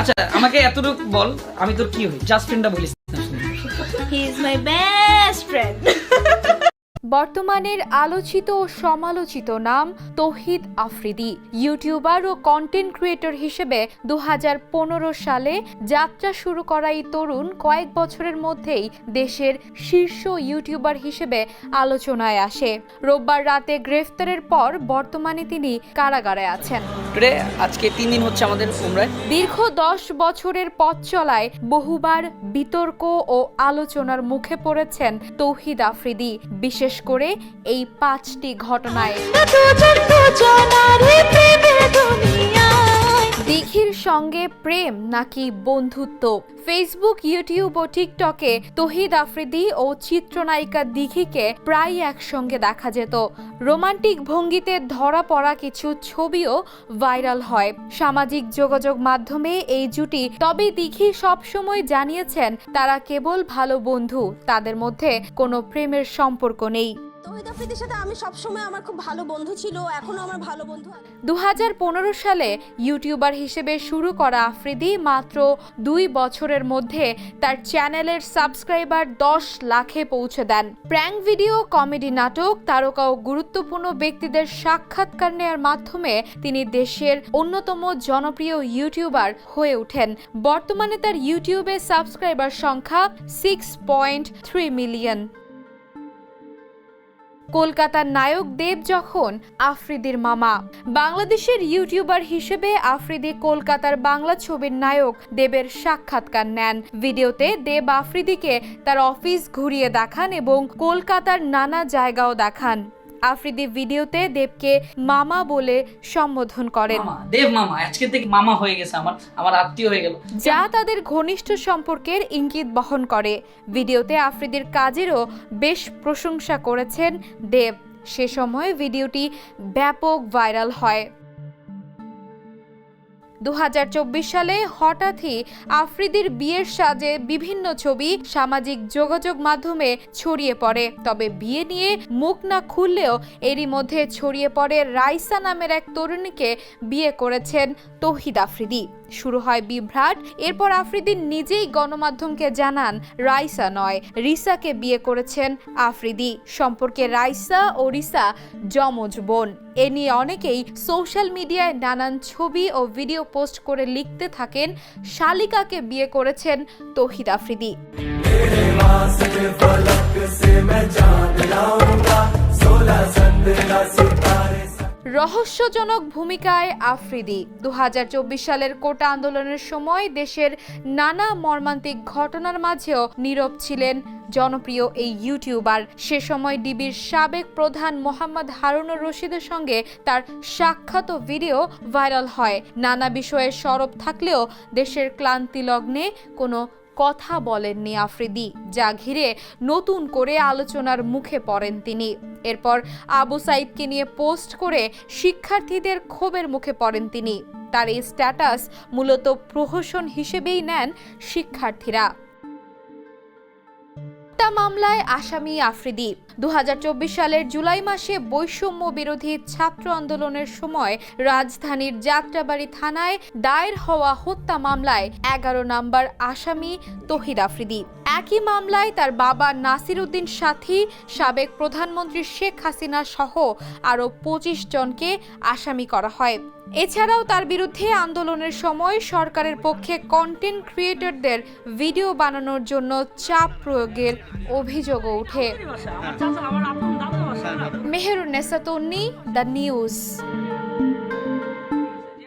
আচ্ছা আমাকে এতটুকু বল, আমি তোর কি হই জাস্ট ফ্রেন্ডটা বলিস। He is my best friend বর্তমানের আলোচিত ও সমালোচিত নাম তৌহিদ আফ্রিদি ইউটিউবার ও কন্টেন্ট ক্রিয়েটর হিসেবে দুহাজার পনেরো সালে যাত্রা শুরু করা এই তরুণ কয়েক বছরের মধ্যেই দেশের শীর্ষ ইউটিউবার হিসেবে আলোচনায় আসে। রোববার রাতে গ্রেফতারের পর বর্তমানে তিনি কারাগারে আছেন। টুডে আজকে তিন দিন হচ্ছে আমাদের উমরায়। দীর্ঘ দশ বছরের পথ চলায় বহুবার বিতর্ক ও আলোচনার মুখে পড়েছেন তৌহিদ আফ্রিদি বিশেষ করে এই পাঁচটি ঘটনায়। দিঘির সঙ্গে প্রেম নাকি বন্ধুত্ব? ফেসবুক ইউটিউব ও টিকটকে তহিদ আফ্রিদি ও চিত্রনায়িকা দিঘিকে প্রায় একসঙ্গে দেখা যেত। রোমান্টিক ভঙ্গিতে ধরা পড়া কিছু ছবিও ভাইরাল হয়। সামাজিক যোগাযোগ মাধ্যমে এই জুটি, তবে দিঘি সবসময় জানিয়েছেন, তারা কেবল ভালো বন্ধু, তাদের মধ্যে কোনো প্রেমের সম্পর্ক নেই। তহিদ আমি সবসময় আমার খুব ভালো বন্ধু ছিল, এখনও আমার ভালো বন্ধু। দু সালে ইউটিউবার হিসেবে শুরু করা আফ্রিদি মাত্র দুই বছরের মধ্যে তার চ্যানেলের সাবস্ক্রাইবার দশ লাখে পৌঁছে দেন। প্র্যাঙ্ক ভিডিও, কমেডি নাটক, তারকা ও গুরুত্বপূর্ণ ব্যক্তিদের সাক্ষাৎকার নেওয়ার মাধ্যমে তিনি দেশের অন্যতম জনপ্রিয় ইউটিউবার হয়ে ওঠেন। বর্তমানে তার ইউটিউবে সাবস্ক্রাইবার সংখ্যা সিক্স পয়েন্ট থ্রি মিলিয়ন কলকাতার নায়ক দেব যখন আফ্রিদির মামা। বাংলাদেশের ইউটিউবার হিসেবে আফ্রিদি কলকাতার বাংলা ছবির নায়ক দেবের সাক্ষাৎকার নেন। ভিডিওতে দেব আফ্রিদিকে তার অফিস ঘুরিয়ে দেখান এবং কলকাতার নানা জায়গাও দেখান। আফ্রিদি ভিডিওতে দেবকে মামা বলে সম্বোধন করেন। মামা দেব মামা আজকে থেকে মামা হয়ে গেছে আমার আমার আত্মীয় হয়ে গেল। যা তাদের ঘনিষ্ঠ সম্পর্কের ইঙ্গিত বহন করে। ভিডিওতে আফ্রিদির কাজেরও বেশ প্রশংসা করেছেন দেব। সে সময় ভিডিওটি ব্যাপক ভাইরাল হয়। দু হাজার চব্বিশ সালে হঠাৎই আফ্রিদির বিয়ের সাজে বিভিন্ন ছবি সামাজিক যোগাযোগ মাধ্যমে ছড়িয়ে পড়ে। তবে বিয়ে নিয়ে মুখ না খুললেও এরই মধ্যে ছড়িয়ে পড়ে রাইসা নামের এক তরুণীকে বিয়ে করেছেন তহিদ আফ্রিদি। শুরু হয় বিভ্রাট, এরপর আফ্রিদি নিজেই গণমাধ্যমকে জানান রাইসা নয়, রিসাকে বিয়ে করেছেন আফ্রিদি। সম্পর্কে রাইসা ও রিসা যমজ বোন। এ নিয়ে অনেকেই সোশ্যাল মিডিয়ায় নানান ছবি ও ভিডিও পোস্ট করে লিখতে থাকেন শালিকাকে বিয়ে করেছেন তহিদ আফ্রিদি। রহস্যজনক ভূমিকায় আফ্রিদি। দু হাজার চব্বিশ সালের কোটা আন্দোলনের সময় দেশের নানা মর্মান্তিক ঘটনার মাঝেও নীরব ছিলেন জনপ্রিয় এই ইউটিউবার। সে সময় ডিবির সাবেক প্রধান মোহাম্মদ হারুনুর রশিদের সঙ্গে তার সাক্ষাৎ ভিডিও ভাইরাল হয়। নানা বিষয়ে সরব থাকলেও দেশের ক্লান্তি লগ্নে কোনো কথা বলেননি আফ্রিদি, যা ঘিরে নতুন করে আলোচনার মুখে পড়েন তিনি। এরপর আবু সাইদকে নিয়ে পোস্ট করে শিক্ষার্থীদের ক্ষোভের মুখে পড়েন তিনি। তার এই স্ট্যাটাস মূলত প্রহসন হিসেবেই নেন শিক্ষার্থীরা। মামলায় আসামি আফ্রিদি। দুহাজার চব্বিশ সালের জুলাই মাসে বৈষম্য বিরোধী ছাত্র আন্দোলনের সময় রাজধানীর যাত্রাবাড়ি থানায় দায়ের হওয়া হত্যা মামলায় এগারো নম্বর আসামি তহিদ আফ্রিদি। একই মামলায় তার বাবা নাসির উদ্দিন সাথী, সাবেক প্রধানমন্ত্রী শেখ হাসিনা সহ আরও পঁচিশ জনকে আসামি করা হয়। এছাড়াও তার বিরুদ্ধে আন্দোলনের সময় সরকারের পক্ষে কন্টেন্ট ক্রিয়েটরদের ভিডিও বানানোর জন্য চাপ প্রয়োগের অভিযোগও ওঠে। Meherun নেসাতন্নি the news